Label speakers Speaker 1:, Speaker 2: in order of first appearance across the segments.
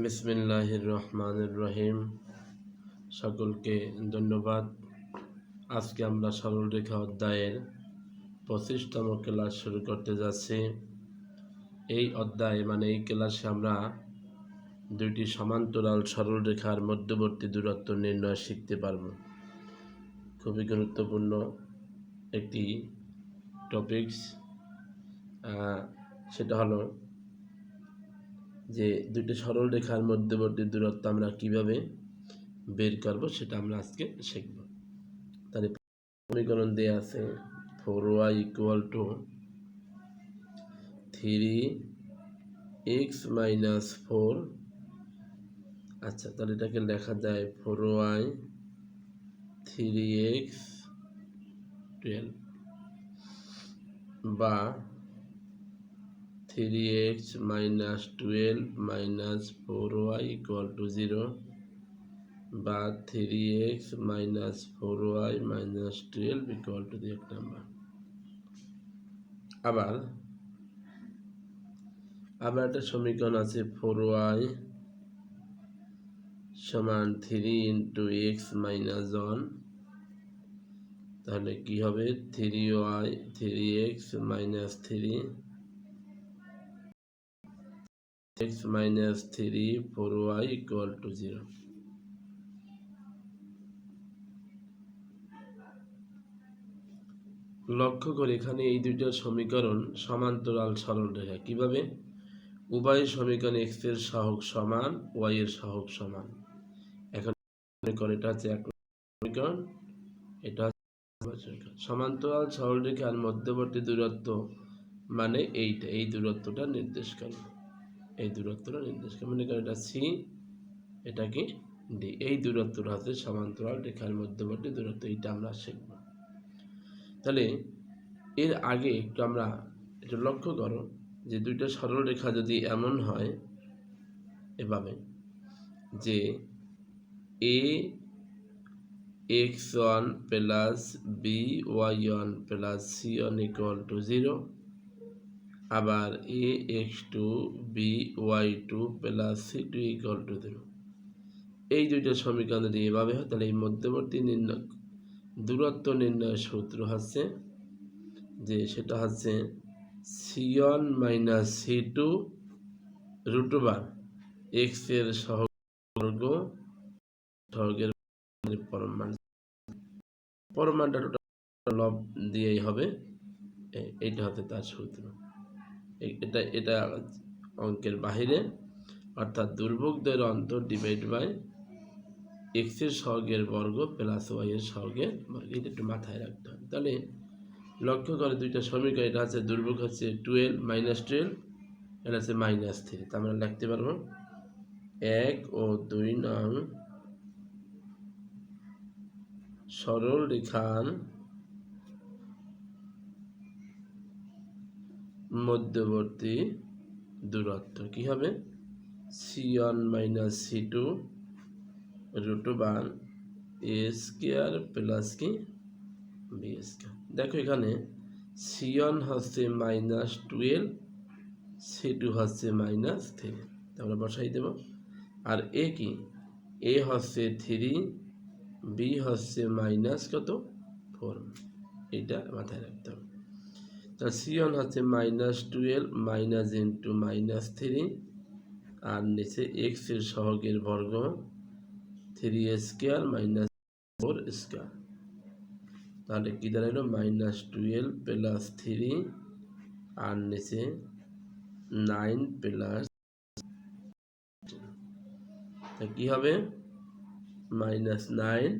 Speaker 1: বিসমিল্লাহির রহমানির রহিম সকলকে ধন্যবাদ। আজকে আমরা সরলরেখা অধ্যায়ের পঁচিশতম ক্লাস শুরু করতে যাচ্ছি। এই অধ্যায় মানে এই ক্লাসে আমরা দুইটি সমান্তরাল সরলরেখার মধ্যবর্তী দূরত্ব নির্ণয় শিখতে পারব। খুবই গুরুত্বপূর্ণ একটি টপিকস সেটা হলো যে দুটি সরল রেখার মধ্যবর্তী দূরত্ব আমরা কীভাবে বের করব সেটা আমরা আজকে শিখব। তাহলে সমীকরণ দেওয়া আছে, four Y equal to three X minus four. আচ্ছা তাহলে এটাকে লেখা যায় four Y three X twelve বা three X minus twelve minus four Y equal to zero বা three X minus four Y minus twelve equal to এক number আবার আবার একটা সমীকরণ আছে ফোর ওয়াই সমান three into X minus one তাহলে কি হবে? Three Y three X minus three x minus 3 4y equal to 0 লক্ষ্য করে এখানে এই দুইটা সমীকরণ সমান্তরাল সরল রেখা। কীভাবে? উভয় সমীকরণ x এর সহগ সমান, y এর সহগ সমান। এখন এটা হচ্ছে এক সমীকরণ, এটা সমান্তরাল সরল রেখার মধ্যবর্তী দূরত্ব মানে এইটা, এই দূরত্বটা নির্দেশ এই দূরত্বটা নির্দেশ করে মনে করেন এটা সি এটা কি ডি। এই দূরত্বটা হচ্ছে সমান্তরাল রেখার মধ্যবর্তী দূরত্ব এইটা আমরা শিখব। তাহলে এর আগে একটু আমরা একটু লক্ষ্য করো যে দুইটা সরল রেখা যদি এমন হয় এভাবে যে A X one plus B Y one plus C one equal to zero আবার A X two B Y two plus C two equal to zero এই দুইটা সমীকরণ যদি এভাবে হয়, তাহলে এই মধ্যবর্তী নির্ণয়, দূরত্ব নির্ণয়ের সূত্র হচ্ছে যে সেটা হচ্ছে C one minus C two root বার এক্সের সহবর্গ সহগের পরমান পরমানটা লব দিয়েই হবে এইটা হতে তার সূত্র। এটা এটা অঙ্কের বাহিরে, অর্থাৎ দুর্ভোগদের অন্তর ডিভাইড বাই এক্সের সহগের বর্গ প্লাস ওয়াইয়ের সহগের বর্গ। এটা একটু মাথায় রাখতে হবে। তাহলে লক্ষ্য করে দুইটা সমীকরণ এটা হচ্ছে দুর্ভোগ হচ্ছে টুয়েলভ মাইনাস টুয়েলভ এটা হচ্ছে মাইনাস থ্রি তা আমরা লিখতে পারব এক ও দুই নং সরল রেখার মধ্যবর্তী দূরত্ব কি হবে? C one minus C two root one A square plus কি? বি স্কোয়ার দেখো এখানে সি ওয়ান হচ্ছে মাইনাস টুয়েলভ সি টু হচ্ছে মাইনাস থ্রি আমরা বসাই দেব। আর এ কি? এ হচ্ছে থ্রি বি হচ্ছে মাইনাস কত? ফোর এইটা মাথায় রাখতে হবে। তা সি ওয়ান হচ্ছে minus twelve minus into minus three আর নিচে এক্সের সহগের বর্গ three square minus four square তাহলে কি দাঁড়াইলো? মাইনাস টুয়েলভ প্লাস থ্রি আর নিচে নাইন প্লাস তা কী হবে? মাইনাস নাইন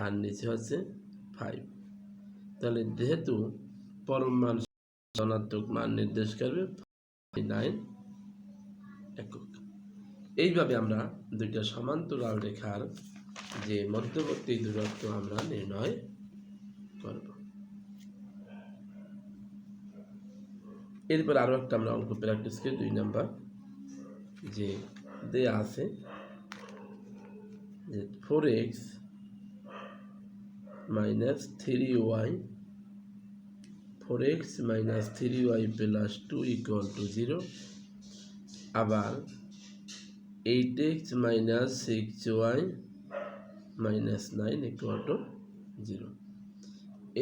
Speaker 1: আর নিচে হচ্ছে ফাইভ তাহলে যেহেতু পরম মান ধনাত্মক মান নির্দেশ করবে নাইন একক। এইভাবে আমরা দুইটা সমান্তরাল রেখার যে মধ্যবর্তী দূরত্ব আমরা নির্ণয় করব। এরপর আরও একটা আমরা অঙ্ক প্র্যাকটিস করি, দুই নাম্বার, যে দেয়া আছে যে four X minus three Y four X minus three Y plus two equal to zero আবার eight X minus six Y minus nine equal to zero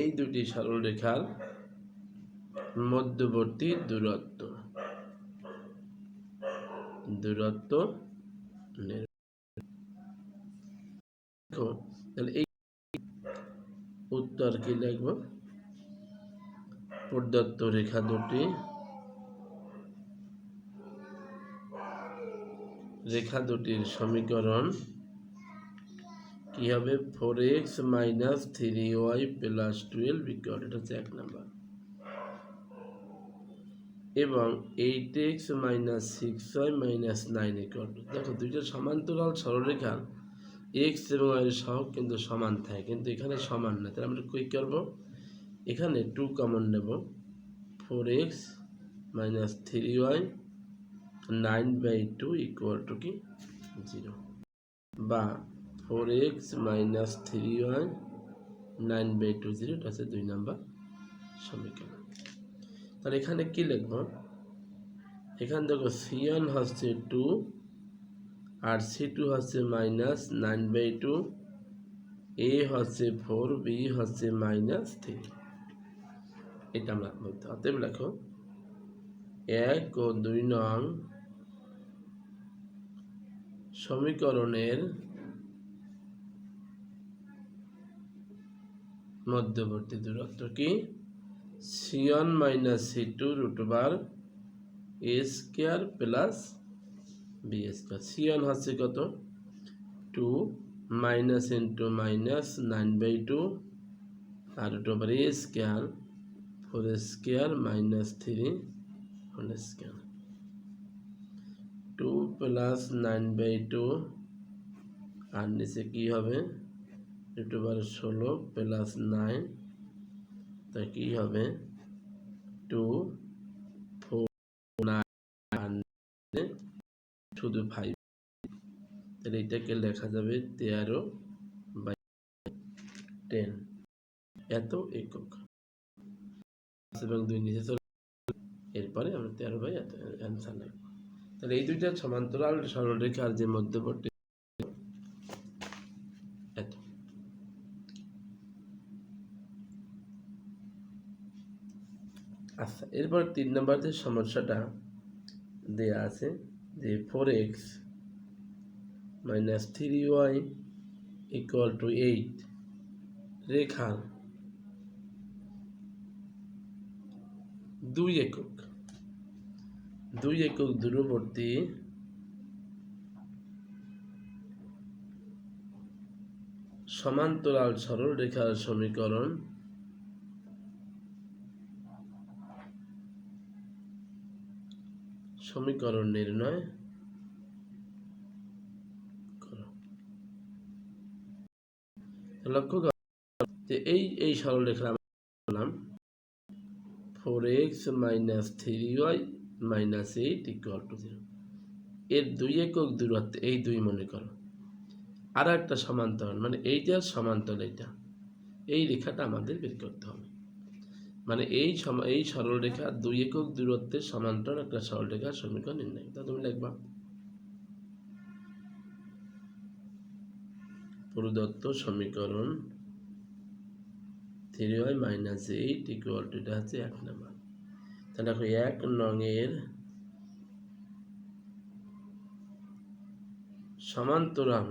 Speaker 1: এই দুটি সরলরেখার মধ্যবর্তী দূরত্ব। দূরত্ব তাহলে এই উত্তর কি লিখব? প্রদত্ত রেখা দুটি। রেখা দুটির সমীকরণ কি হবে? Four X minus three Y plus twelve equal এটা হচ্ছে এক নাম্বার। এবং eight X minus six Y minus nine equal দেখো, দুইটা সমান্তরাল সরলরেখার এক্স এবং ওয়াই সহগ কিন্তু সমান থাকে, কিন্তু এখানে সমান না তাহলে আমরা কী করব? এখানে টু কমন নেব। Four X minus three Y nine by two equal to কি? জিরো বা four X minus three Y nine by two zero এটা হচ্ছে দুই নাম্বার সমীকরণ। তাহলে এখানে কি লিখব? এখানে দেখো সি ওয়ান হচ্ছে টু আর সি টু হচ্ছে minus nine by two A হচ্ছে ফোর বি হচ্ছে মাইনাস থ্রি এটা আমরা বলতে লেখো, এক ও দুই নং সমীকরণের মধ্যবর্তী দূরত্ব কি? C one minus C two root bar A square plus B square C one হচ্ছে কত? Two minus into minus nine by two R root over A square four square minus three whole square two plus nine by two আর নিচে কী হবে over ষোলো plus nine তা কী হবে two four nine শুধু ফাইভ তাহলে এটাকে লেখা যাবে তেরো বাই টেন এত একক। এবং দুই নিচে চলে এরপরে আমরা তেরো বাই অ্যান্সার লিখব তাহলে এই দুইটা সমান্তরাল সরলরেখার যে মধ্যবর্তী আচ্ছা এরপর তিন নম্বর যে সমস্যাটা দেয়া আছে যে four X minus three Y equal to eight রেখার দুই একক দুই একক দূরবর্তী সমান্তরাল সরল রেখার সমীকরণ সমীকরণ নির্ণয় লক্ষ্য যে এই এই সরল X minus three Y minus eight equal to zero এর দুই একক দূরত্ব, এই দুই মনে করো। আর একটা সমান্তরাল মানে এইটার সমান্তরাল এইটা। এই রেখাটা আমাদের বের করতে হবে। মানে এই এই সরল রেখা দুই একক দূরত্বের সমান্তরাল একটা সরল রেখার সমীকরণ নির্ণয়। তা তুমি লিখবা। প্রদত্ত সমীকরণ three Y minus eight equal to এটা হচ্ছে এক নাম্বার। তাহলে দেখো এক নঙের সমান্তরাল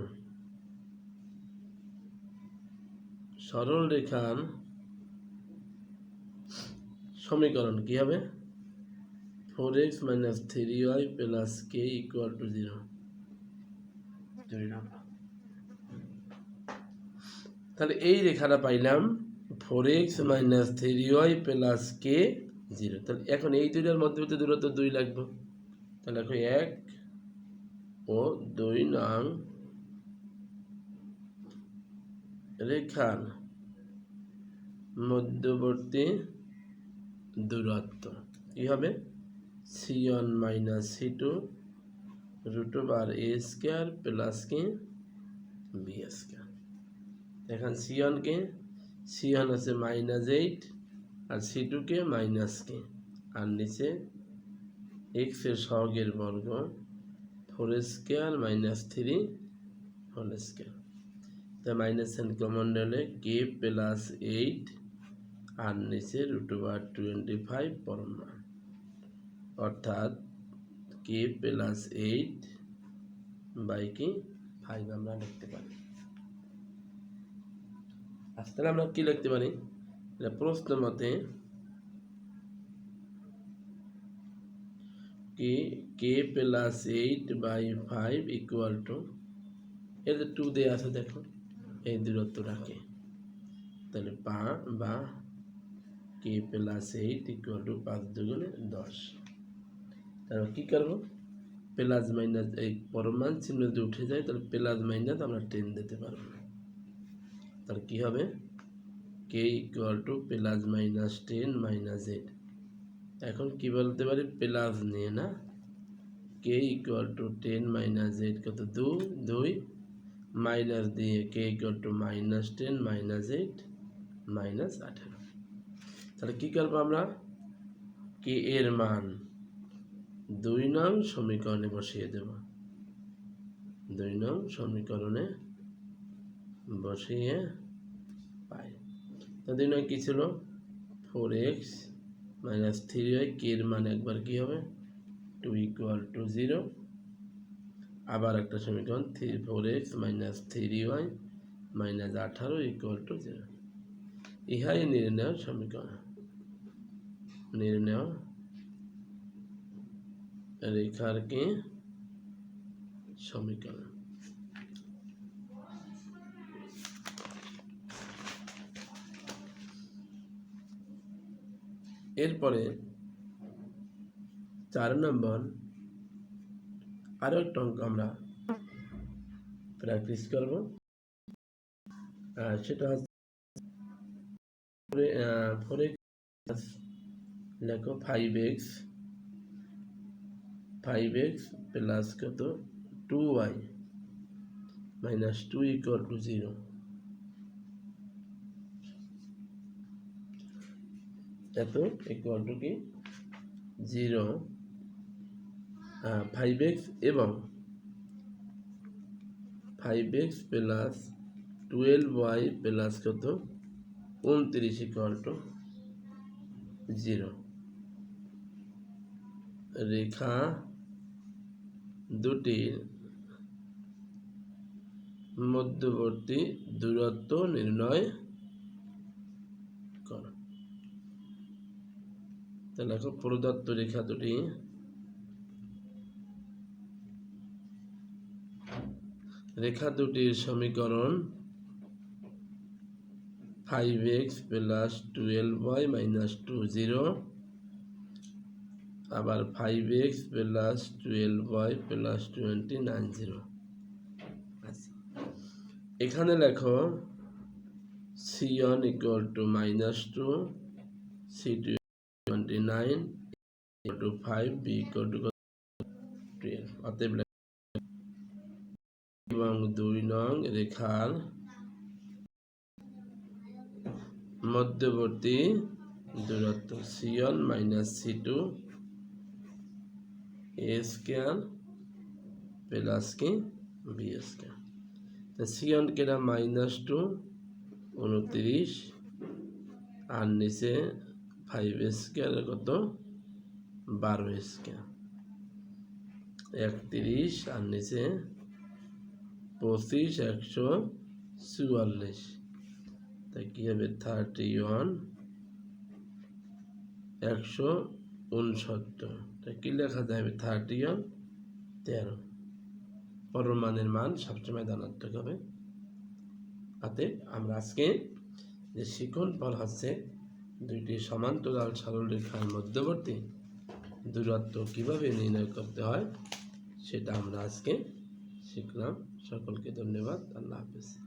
Speaker 1: সরল রেখার সমীকরণ কি হবে? Four X minus three Y plus K equal to zero তাহলে এই রেখাটা পাইলাম four X minus three Y plus K zero. তাহলে এখন এই দুইটার মধ্যবর্তী দূরত্ব দুই লাগবে। তাহলে এখন এক ও দুই নং রেখার মধ্যবর্তী দূরত্ব। কি হবে? C one minus C two root over A square plus K? B square এখন সি ওয়ানকে সি ওয়ান আছে মাইনাস এইট আর সি টুকে মাইনাস কে আর নিচে এক্সের সহগের বর্গ four square minus three whole square তা মাইনাস এন কমন নিলে কে প্লাস এইট আর নিচে রুট ওভার টোয়েন্টি ফাইভ পরম মান অর্থাৎ কে প্লাস এইট বাই কি ফাইভ আমরা লিখতে পারি। তাহলে আমরা কি লিখতে পারি? এটা প্রশ্ন মতে K K plus eight by five equal to এর টু দিয়ে আছে দেখো, এই দূরত্বটাকে তাহলে পা বা K plus eight equal to পাঁচ দুগুণে দশ। তারপর কী করব? প্লাস মাইনাস এই পরমান চিহ্ন যদি উঠে যায়, তাহলে প্লাস মাইনাস আমরা টেন দিতে পারব। তাহলে কী হবে? K equal to plus minus ten minus eight এখন কি বলতে পারি? প্লাস নিয়ে না? K equal to ten minus eight কত? দু, দুই। মাইনাস দিয়ে K equal to minus ten minus eight minus আঠেরো। তাহলে কী করব আমরা? কে এর মান দুই নং সমীকরণে বসিয়ে দেব। দুই নং সমীকরণে বসিয়ে তো দুই নং কী ছিল? Four X minus three Y কের মান একবার কী হবে? টু ইকুয়াল টু জিরো আবার একটা সমীকরণ three four X minus three Y minus আঠারো ইকুয়াল টু জিরো ইহাই নির্ণয় সমীকরণ। নির্ণয় রেখার কি? সমীকরণ। এরপরে চার নম্বর আরও একটা অঙ্ক আমরা প্র্যাকটিস করব। সেটা হচ্ছে ফোর এক্স লেখো five x five x plus কত? Two y minus two equal to zero এত ইকুয়াল টু কি? জিরো ফাইভ এক্স এবং five x plus twelve y plus কত? উনত্রিশ ইকুয়াল টু জিরো রেখা দুটির মধ্যবর্তী দূরত্ব নির্ণয় করো তাহলে প্রদত্ত রেখা দুটি রেখা দুটির সমীকরণ five x plus twelve y minus two zero আবার five x plus twelve y plus twenty nine zero এখানে লেখো c one equal to minus two c two nine two five b এবং দুই নং রেখার মধ্যবর্তী দূরত্ব c one minus c two a square plus কি? বি স্কোয়ার সি ওয়ান কেটা মাইনাস টু উনত্রিশ আর নিচে ফাইভ স্কোয়ার কত? বারো স্কোয়ার একত্রিশ আর নিচে পঁচিশ, একশো চুয়াল্লিশ। তাই কী হবে? থার্টি ওয়ান একশো উনসত্তর। তাই কী লেখা যাবে? থার্টি ওয়ান তেরো পরমানের মান সবসময় ধনাত্মক হবে। অতএব আমরা আজকে যে শিখন ফল হচ্ছে দুইটি সমান্তরাল সরল রেখার মধ্যবর্তী দূরত্ব কীভাবে নির্ণয় করতে হয়, সেটা আমরা আজকে শিখলাম। সকলকে ধন্যবাদ। আল্লাহ হাফিজ।